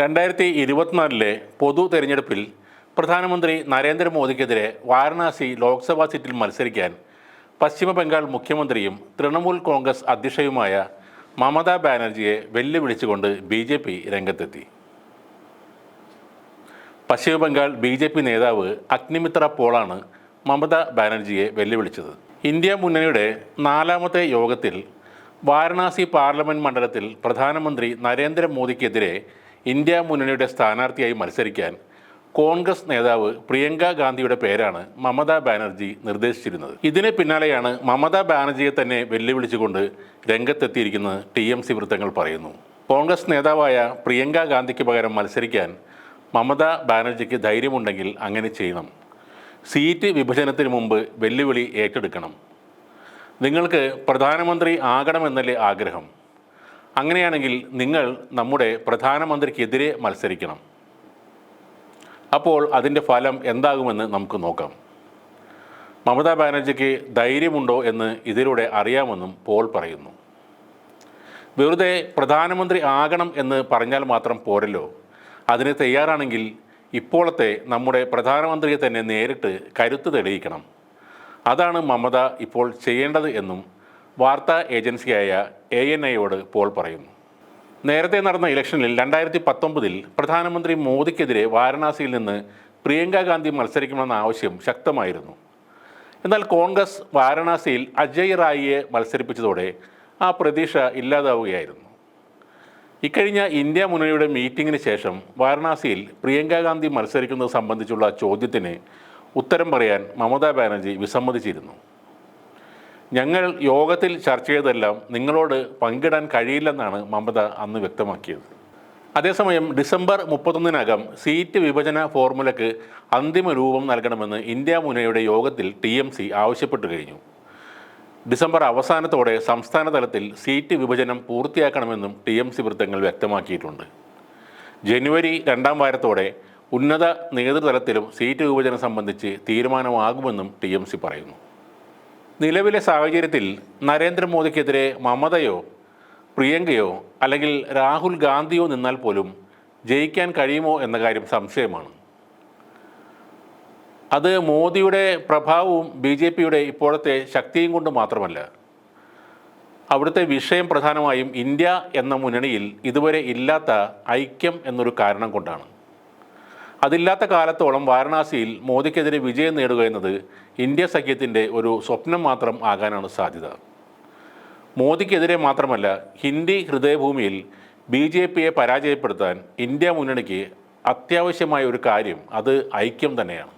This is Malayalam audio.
രണ്ടായിരത്തി ഇരുപത്തിനാലിലെ പൊതു തെരഞ്ഞെടുപ്പിൽ പ്രധാനമന്ത്രി നരേന്ദ്രമോദിക്കെതിരെ വാരണാസി ലോക്സഭാ സീറ്റിൽ മത്സരിക്കാൻ പശ്ചിമ ബംഗാൾ മുഖ്യമന്ത്രിയും തൃണമൂൽ കോൺഗ്രസ് അധ്യക്ഷയുമായ മമതാ ബാനർജിയെ വെല്ലുവിളിച്ചുകൊണ്ട് ബി ജെ പി രംഗത്തെത്തി. പശ്ചിമ ബംഗാൾ ബി ജെ പി നേതാവ് അഗ്നിമിത്ര പോളാണ് മമതാ ബാനർജിയെ വെല്ലുവിളിച്ചത്. ഇന്ത്യ മുന്നണിയുടെ നാലാമത്തെ യോഗത്തിൽ വാരണാസി പാർലമെന്റ് മണ്ഡലത്തിൽ പ്രധാനമന്ത്രി നരേന്ദ്രമോദിക്കെതിരെ ഇന്ത്യ മുന്നണിയുടെ സ്ഥാനാർത്ഥിയായി മത്സരിക്കാൻ കോൺഗ്രസ് നേതാവ് പ്രിയങ്ക ഗാന്ധിയുടെ പേരാണ് മമതാ ബാനർജി നിർദ്ദേശിച്ചിരുന്നത്. ഇതിന് പിന്നാലെയാണ് മമതാ ബാനർജിയെ തന്നെ വെല്ലുവിളിച്ചുകൊണ്ട് രംഗത്തെത്തിയിരിക്കുന്നത് ടി എം സി വൃത്തങ്ങൾ പറയുന്നു. കോൺഗ്രസ് നേതാവായ പ്രിയങ്ക ഗാന്ധിക്ക് പകരം മത്സരിക്കാൻ മമതാ ബാനർജിക്ക് ധൈര്യമുണ്ടെങ്കിൽ അങ്ങനെ ചെയ്യണം. സീറ്റ് വിഭജനത്തിന് മുമ്പ് വെല്ലുവിളി ഏറ്റെടുക്കണം. നിങ്ങൾക്ക് പ്രധാനമന്ത്രി ആകണമെന്നല്ലേ ആഗ്രഹം? അങ്ങനെയാണെങ്കിൽ നിങ്ങൾ നമ്മുടെ പ്രധാനമന്ത്രിക്കെതിരെ മത്സരിക്കണം. അപ്പോൾ അതിന്റെ ഫലം എന്താകുമെന്ന് നമുക്ക് നോക്കാം. മമതാ ബാനർജിക്ക് ധൈര്യമുണ്ടോ എന്ന് ഇതിലൂടെ അറിയാമെന്നും പോൾ പറയുന്നു. വെറുതെ പ്രധാനമന്ത്രി ആകണം എന്ന് പറഞ്ഞാൽ മാത്രം പോരല്ലോ. അതിന് തയ്യാറാണെങ്കിൽ ഇപ്പോഴത്തെ നമ്മുടെ പ്രധാനമന്ത്രിയെ തന്നെ നേരിട്ട് കരുത്ത് തെളിയിക്കണം. അതാണ് മമത ഇപ്പോൾ ചെയ്യേണ്ടത് എന്നും വാർത്താ ഏജൻസിയായ എ എൻ ഐയോട് പോൾ പറയുന്നു. നേരത്തെ നടന്ന ഇലക്ഷനിൽ രണ്ടായിരത്തി പത്തൊമ്പതിൽ പ്രധാനമന്ത്രി മോദിക്കെതിരെ വാരണാസിയിൽ നിന്ന് പ്രിയങ്ക ഗാന്ധി മത്സരിക്കണമെന്ന ആവശ്യം ശക്തമായിരുന്നു. എന്നാൽ കോൺഗ്രസ് വാരണാസിയിൽ അജയ് റായിയെ മത്സരിപ്പിച്ചതോടെ ആ പ്രതീക്ഷ ഇല്ലാതാവുകയായിരുന്നു. ഇക്കഴിഞ്ഞ ഇന്ത്യ മുന്നണിയുടെ മീറ്റിംഗിന് ശേഷം വാരണാസിയിൽ പ്രിയങ്ക ഗാന്ധി മത്സരിക്കുന്നത് സംബന്ധിച്ചുള്ള ചോദ്യത്തിന് ഉത്തരം പറയാൻ മമതാ ബാനർജി വിസമ്മതിച്ചിരുന്നു. ഞങ്ങൾ യോഗത്തിൽ ചർച്ച ചെയ്തതെല്ലാം നിങ്ങളോട് പങ്കിടാൻ കഴിയില്ലെന്നാണ് മമത അന്ന് വ്യക്തമാക്കിയത്. അതേസമയം ഡിസംബർ മുപ്പത്തൊന്നിനകം സീറ്റ് വിഭജന ഫോർമുലയ്ക്ക് അന്തിമ രൂപം നൽകണമെന്ന് ഇന്ത്യ മുന്നണിയുടെ യോഗത്തിൽ ടി എം സി ആവശ്യപ്പെട്ടു കഴിഞ്ഞു. ഡിസംബർ അവസാനത്തോടെ സംസ്ഥാന തലത്തിൽ സീറ്റ് വിഭജനം പൂർത്തിയാക്കണമെന്നും ടി എം സി വൃത്തങ്ങൾ വ്യക്തമാക്കിയിട്ടുണ്ട്. ജനുവരി രണ്ടാം വാരത്തോടെ ഉന്നത നേതൃതലത്തിലും സീറ്റ് വിഭജനം സംബന്ധിച്ച് തീരുമാനമാകുമെന്നും ടി എം സി പറയുന്നു. നിലവിലെ സാഹചര്യത്തിൽ നരേന്ദ്രമോദിക്കെതിരെ മമതയോ പ്രിയങ്കയോ അല്ലെങ്കിൽ രാഹുൽ ഗാന്ധിയോ നിന്നാൽ പോലും ജയിക്കാൻ കഴിയുമോ എന്ന കാര്യം സംശയമാണ്. അത് മോദിയുടെ പ്രഭാവവും ബി ജെ പിയുടെ ഇപ്പോഴത്തെ ശക്തിയും കൊണ്ട് മാത്രമല്ല അവിടുത്തെ വിഷയം പ്രധാനമായും ഇന്ത്യ എന്ന മുന്നണിയിൽ ഇതുവരെ ഇല്ലാത്ത ഐക്യം എന്നൊരു കാരണം കൊണ്ടാണ്. അതില്ലാത്ത കാലത്തോളം വാരണാസിയിൽ മോദിക്കെതിരെ വിജയം നേടുക എന്നത് ഇന്ത്യ സഖ്യത്തിന്റെ ഒരു സ്വപ്നം മാത്രം ആകാനാണ് സാധ്യത. മോദിക്കെതിരെ മാത്രമല്ല ഹിന്ദി ഹൃദയഭൂമിയിൽ ബി ജെ പിയെ പരാജയപ്പെടുത്താൻ ഇന്ത്യ മുന്നണിക്ക് അത്യാവശ്യമായ ഒരു കാര്യം അത് ഐക്യം തന്നെയാണ്.